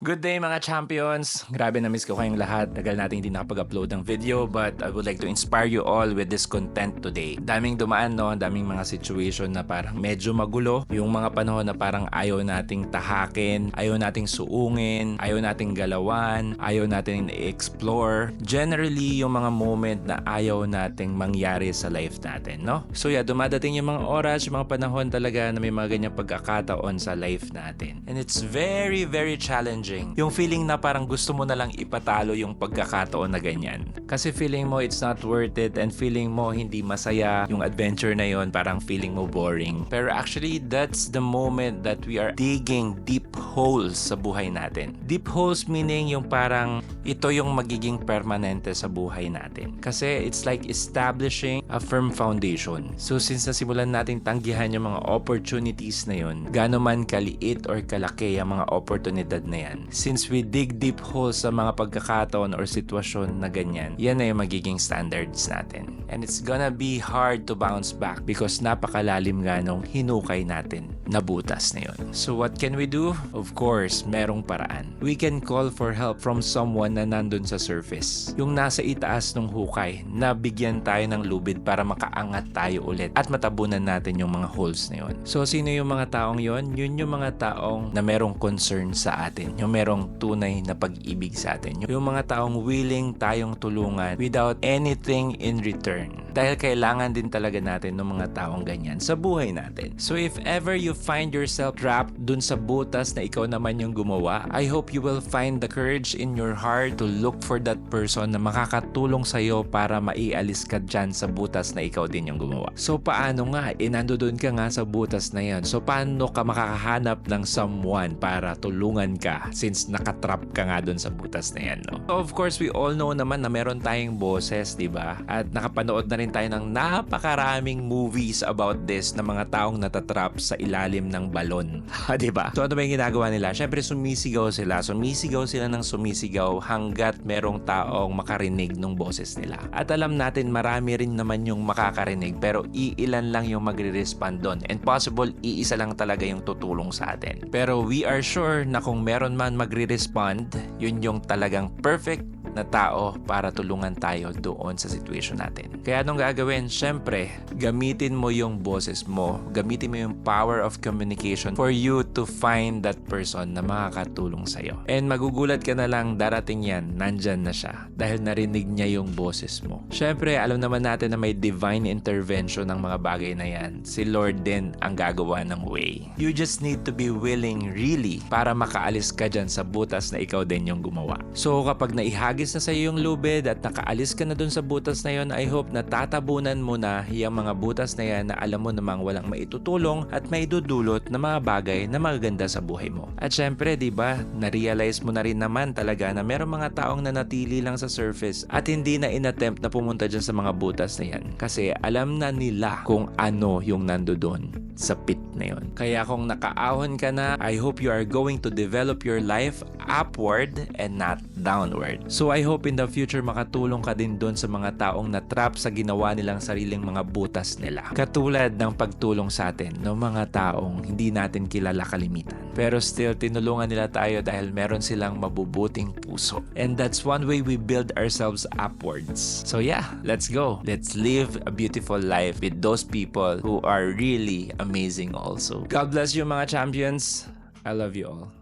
Good day mga champions! Grabe na miss ko kayong lahat. Tagal natin hindi nakapag-upload ng video but I would like to inspire you all with this content today. Daming dumaan no, daming mga situation na parang medyo magulo. Yung mga panahon na parang ayaw nating tahakin, ayaw nating suungin, ayaw nating galawan, ayaw nating i-explore. Generally, yung mga moment na ayaw nating mangyari sa life natin, no? So yeah, dumadating yung mga oras, yung mga panahon talaga na may mga ganyang pagkakataon sa life natin. And it's very, very challenging. Yung feeling na parang gusto mo na lang ipatalo yung pagkakataon na ganyan. Kasi feeling mo it's not worth it and feeling mo hindi masaya yung adventure na yon parang feeling mo boring. Pero actually, that's the moment that we are digging deep holes sa buhay natin. Deep holes meaning yung parang ito yung magiging permanente sa buhay natin. Kasi it's like establishing a firm foundation. So since nasimulan natin tanggihan yung mga opportunities na yun, gaano man kaliit or kalaki ang mga oportunidad na yan, since we dig deep holes sa mga pagkakataon or sitwasyon na ganyan, yan na yung magiging standards natin. And it's gonna be hard to bounce back because napakalalim nga nung hinukay natin na butas na yun. So what can we do? Of course, merong paraan. We can call for help from someone na nandun sa surface. Yung nasa itaas ng hukay na bigyan tayo ng lubid para makaangat tayo ulit at matabunan natin yung mga holes na yun. So sino yung mga taong yon? Yun yung mga taong na merong concern sa atin. Yung merong tunay na pag-ibig sa atin. Yung mga taong willing tayong tulungan without anything in return. Dahil kailangan din talaga natin ng mga taong ganyan sa buhay natin. So if ever you find yourself trapped dun sa butas na ikaw naman yung gumawa, I hope you will find the courage in your heart to look for that person na makakatulong sa'yo para maialis ka dyan sa butas na ikaw din yung gumawa. So paano nga? E nandoon ka nga sa butas na yan. So paano ka makakahanap ng someone para tulungan ka since nakatrap ka nga dun sa butas na yan, no? So of course, we all know naman na meron tayong boses, di ba? At nakapanood na rin tayo ng napakaraming movies about this na mga taong natatrap sa ilalim ng balon. di ba? So ano ba yung ginagawa nila? Siyempre sumisigaw sila. Sumisigaw sila ng sumisigaw hanggat merong taong makarinig ng boses nila. At alam natin marami rin naman yung makakarinig pero iilan lang yung magre-respond doon. And possible, iisa lang talaga yung tutulong sa atin. Pero we are sure na kung meron man magre-respond, yun yung talagang perfect na tao para tulungan tayo doon sa situation natin. Kaya anong gagawin? Siyempre, gamitin mo yung boses mo. Gamitin mo yung power of communication for you to find that person na makakatulong sa'yo. And magugulat ka na lang, darating yan, nandyan na siya. Dahil narinig niya yung boses mo. Siyempre, alam naman natin na may divine intervention ng mga bagay na yan. Si Lord din ang gagawa ng way. You just need to be willing really para makaalis ka dyan sa butas na ikaw din yung gumawa. So kapag naihagis na sa iyo yung lubid at nakaalis ka na dun sa butas na yon, I hope na tatabunan mo na yung mga butas na yan na alam mo namang walang maitutulong at maidudulot na mga bagay na magaganda sa buhay mo. At syempre, di ba, na-realize mo na rin naman talaga na meron mga taong nanatili lang sa surface at hindi na inattempt na pumunta dyan sa mga butas na yan. Kasi alam na nila kung ano yung nando doon sa pit na yon. Kaya kung nakaahon ka na, I hope you are going to develop your life upward and not downward. So I hope in the future makatulong ka din doon sa mga taong na-trap sa ginawa nilang sariling mga butas nila. Katulad ng pagtulong sa atin ng mga taong hindi natin kilala kalimitan. Pero still, tinulungan nila tayo dahil meron silang mabubuting puso. And that's one way we build ourselves upwards. So yeah, let's go. Let's live a beautiful life with those people who are really amazing also. God bless you mga champions. I love you all.